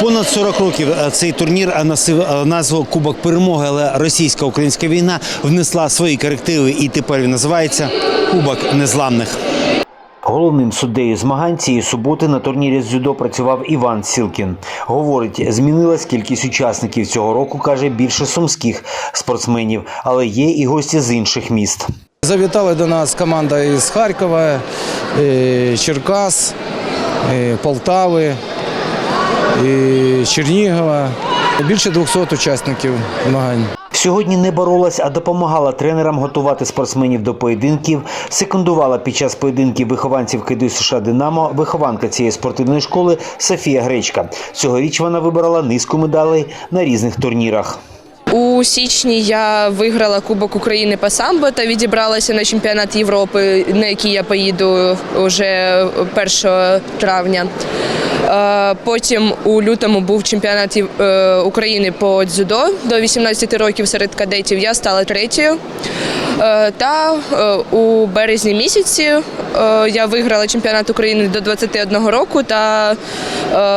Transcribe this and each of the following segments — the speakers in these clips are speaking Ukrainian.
Понад 40 років е, цей турнір носив е, назву Кубок перемоги, але російсько-українська війна внесла свої корективи, і тепер він називається Кубок Незламних. Головним суддею змагань цієї суботи на турнірі з дзюдо працював Іван Сілкін. Говорить, змінилась кількість учасників цього року, каже, більше сумських спортсменів, але є і гості з інших міст. Завітали до нас команда із Харкова, е, Черкас, е, Полтави, е, Чернігова. Більше 200 учасників змагань. Сьогодні не боролась, а допомагала тренерам готувати спортсменів до поєдинків, секундувала під час поєдинків вихованців КИДУ США Динамо, вихованка цієї спортивної школи Софія Гречка. Цьогоріч вона вибрала низку медалей на різних турнірах. У січні я виграла Кубок України по самбо та відібралася на чемпіонат Європи, на який я поїду вже 1 травня. Е, Потім у лютому був чемпіонат е, України по дзюдо до 18 років серед кадетів. Я стала третьою. Е, Та е, у березні місяці е, я виграла чемпіонат України до 21 року та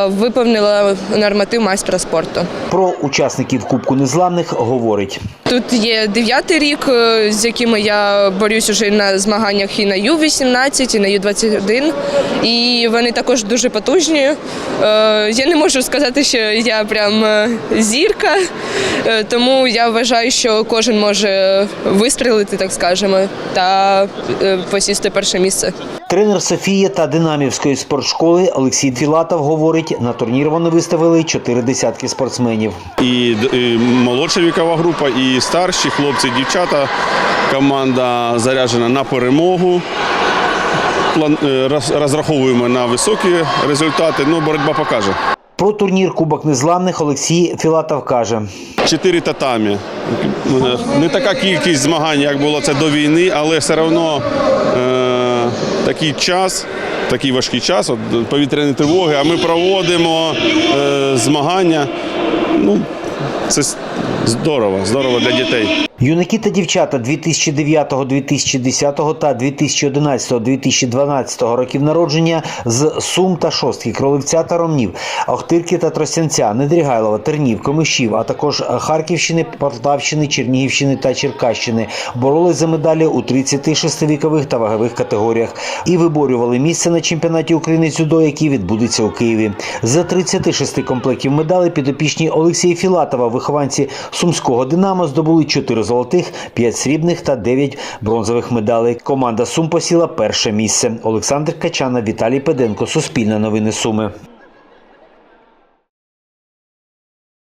виповнила норматив майстра спорту. Про учасників Кубку Незламних говорить. Тут є дев'ятий рік, з якими я борюсь уже на змаганнях і на Ю-18, і на Ю-21. І вони також дуже потужні. Я не можу сказати, що я прям зірка, тому я вважаю, що кожен може вистрілити, так скажемо, та е, посісти перше місце. Тренер Софії та Динамівської спортшколи Олексій Філатов говорить, на турнір вони виставили чотири десятки спортсменів. і, і молодша вікова група, і старші хлопці, дівчата. Команда заряджена на перемогу. План- е, Розраховуємо на високі результати. Ну, боротьба покаже. Про турнір Кубок Незламних Олексій Філатов каже. Чотири татамі. Не така кількість змагань, як було це до війни, але все одно е, такий час, такий важкий час, от, повітряні тривоги, а ми проводимо е, змагання. Ну, це здорово, здорово для дітей. Юнаки та дівчата 2009, 2010 та 2011, 2012 років народження з Сум та Шостки, Кролевця та Ромнів, Охтирки та Тростянця, Недрігайлова, Тернів, Комишів, а також Харківщини, Полтавщини, Чернігівщини та Черкащини боролись за медалі у 36 вікових та вагових категоріях і виборювали місце на чемпіонаті України дзюдо, який відбудеться у Києві. З 36 комплектів медалей підопічні Олексія Філатова, вихованці Сумського Динамо, здобули 4 золотих, 5 срібних та 9 бронзових медалей. Команда Сум посіла перше місце. Олександр Качана, Віталій Педенко, Суспільне новини Суми.